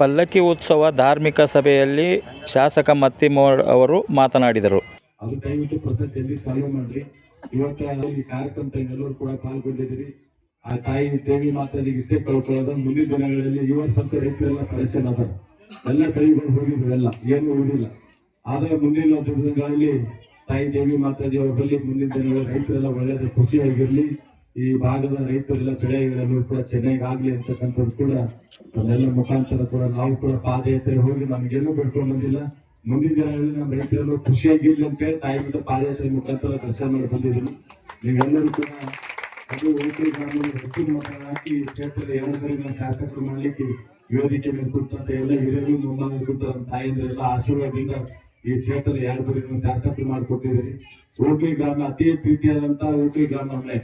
ಪಲ್ಲಕ್ಕಿ ಉತ್ಸವ ಧಾರ್ಮಿಕ ಸಭೆಯಲ್ಲಿ ಶಾಸಕ ಮತ್ತಿಮೋಡ್ ಅವರು ಮಾತನಾಡಿದರು. ಅದು ದಯವಿಟ್ಟು ಪದ್ಧತಿಯಲ್ಲಿ ಚಾಲೂ ಮಾಡ್ರಿ. ಇವತ್ತು ಈ ಕಾರ್ಯಕ್ರಮ ಎಲ್ಲರೂ ಕೂಡ ಪಾಲ್ಗೊಂಡಿದ್ದೀರಿ. ಆ ತಾಯಿ ದೇವಿ ಮಾತಾಡಿಗೆ ಇಷ್ಟೇ ಕಳ್ಕೊಳ್ಳೋದು ಮುಂದಿನ ದಿನಗಳಲ್ಲಿ ರೈತರೆಲ್ಲ ಎಲ್ಲ ಹೋಗಿದ್ರೆಲ್ಲ ಏನು ಉಳಿಲ್ಲ ಆದ್ರೆ ಮುಂದಿನ ದಿನಗಳಲ್ಲಿ ತಾಯಿ ದೇವಿ ಮಾತಾಜಿ ಅವರಲ್ಲಿ ಮುಂದಿನ ದಿನಗಳಲ್ಲಿ ರೈತರೆಲ್ಲ ಒಳ್ಳೆಯದು ಖುಷಿಯಾಗಿರ್ಲಿ. ಈ ಭಾಗದ ರೈತರೆಲ್ಲ ಬೆಳೆಗಳೆಲ್ಲರೂ ಕೂಡ ಚೆನ್ನಾಗಿ ಆಗ್ಲಿ ಅಂತಕ್ಕಂಥದ್ದು ಕೂಡ ಅದೆಲ್ಲ ಮುಖಾಂತರ ಕೂಡ ನಾವು ಕೂಡ ಪಾದಯಾತ್ರೆ ಹೋಗಿ ನಮಗೇನು ಬಿಟ್ಕೊಂಡು ಬಂದಿಲ್ಲ. ಮುಂದಿನ ದಿನಗಳಲ್ಲಿ ನಮ್ಮ ರೈತರೆಲ್ಲ ಖುಷಿಯಾಗಿರ್ಲಿ ಅಂತ ತಾಯಿ ಮತ್ತು ಪಾದಯಾತ್ರೆ ಮುಖಾಂತರ ದರ್ಶನ ಮಾಡಿ ಬಂದಿದ್ದೀನಿ. ನೀವೆಲ್ಲರೂ ಕೂಡ ಅದು ಉಳಿಕೆ ಗ್ರಾಮದ ಹೆಚ್ಚಿನ ಮತ ಹಾಕಿ ಕ್ಷೇತ್ರದ ಎರಡು ಶಾಸಕರು ಮಾಡಲಿಕ್ಕೆ ವೇದಿಕೆ ಮೇಲೆ ಎಲ್ಲ ಹಿರಿಯರು ಕೂತ ನಮ್ಮ ಆಶೀರ್ವಾದದಿಂದ ಈ ಕ್ಷೇತ್ರದ ಎರಡು ಶಾಸಕರು ಮಾಡಿಕೊಟ್ಟಿದ್ದೀರಿ. ಓಕೆ ಗ್ರಾಮ ಅತಿ ಪ್ರೀತಿಯಾದಂತಹ ಓಕೆ ಗ್ರಾಮ ಅಂದ್ರೆ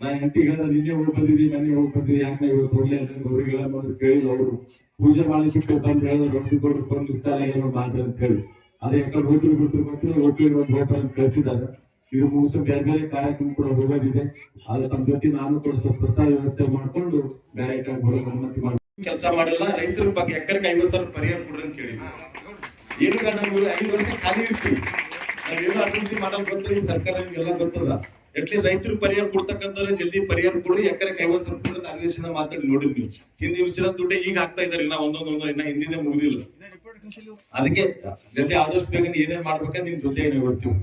ನಾ ಹೆಂಡತಿ ಹೇಳಿದ ನಿನ್ನೆ ಹೋಗಿ ಬಂದಿದ್ದಿ ಮನೆ ಹೋಗಿ ಬಂದಿದ್ದೀವಿ ಯಾಕೆ ಇವತ್ತು ಒಳ್ಳೆ ಗೌರಿಗಳ ಬಂದು ಕೇಳಿದ್ರು ಅವರು ಪೂಜೆ ಮಾಡಿಬಿಟ್ಟು ಬಂದು ಹೇಳಿದ್ರು ರೊಟ್ಟಿಕೊಂಡು ಬಂದು ಬಂದಿರ್ತಾರೆ ಏನೋ ಮಾಡ್ತಾರೆ ಅಂತ ಹೇಳಿ. ಅದೇ ಯಾಕೆ ಹೋಗ್ತಿರು ಬಿಟ್ಟು ಗೊತ್ತಿಲ್ಲ ಹೋಗ್ತಿರು ಒಂದು ಹೋಟೆಲ್ ಕಳಿಸಿದ್ದಾರೆ. ಇದು ಮೂಸ ಬೇರೆ ಬೇರೆ ಕಾರ್ಯಕ್ರಮ ಕೂಡ ಹೋಗೋದಿದೆ. ಆದ್ರೆ ತಮ್ಮ ಜೊತೆ ನಾನು ಕೂಡ ಸ್ವಲ್ಪ ಪ್ರಸಾದ ವ್ಯವಸ್ಥೆ ಮಾಡ್ಕೊಂಡು ಬೇರೆ ಕಡೆ ಹೋಗೋ ಅನುಮತಿ ಮಾಡಿ ಕೆಲಸ ಮಾಡಲ್ಲ, ರೈತರ ಬಗ್ಗೆ ಎಕರೆಗೆ ಐವತ್ತು ಸಾವಿರ ಪರಿಹಾರ ಕೊಡ್ರಿ ಅಂತ ಕೇಳಿ ಏನು ನಮ್ಗೆ ಐದು ವರ್ಷ ಖಾಲಿ ಇರ್ತೀವಿ. ನಾವೇನು ಅಭಿವೃದ್ಧಿ ಮಾಡಲ್ ಗೊತ್ತಿಲ್ಲ ಸರ್ಕಾರ ನಿಮ್ಗೆಲ್ಲ ಗೊತ್ತದ. ಅಟ್ಲೀಸ್ಟ್ ರೈತರು ಪರಿಹಾರ ಕೊಡ್ತಕ್ಕಂಥ ಜಲ್ದಿ ಪರಿಹಾರ ಕೊಡಿ ಯಾಕಂದ್ರೆ ಐವತ್ತು ಸಾವಿರ ಅಧಿವೇಶನ ಮಾತಾಡಿ ನೋಡಿದ್ವಿ. ಹಿಂದಿನ ವಿಷಯ ದುಡ್ಡು ಈಗ ಆಗ್ತಾ ಇದಾರೆ. ಇನ್ನ ಒಂದೊಂದು ಒಂದೊಂದು ಇನ್ನ ಹಿಂದಿನ ಮುಗಿದಿಲ್ಲ. ಅದಕ್ಕೆ ಜಲ್ದಿ ಆದಷ್ಟು ಬೇಗ ಏನೇನ್ ಮಾಡ್ಬೇಕಂದ್ರೆ ನಿಮ್ ಜೊತೆ ಬರ್ತೀವಿ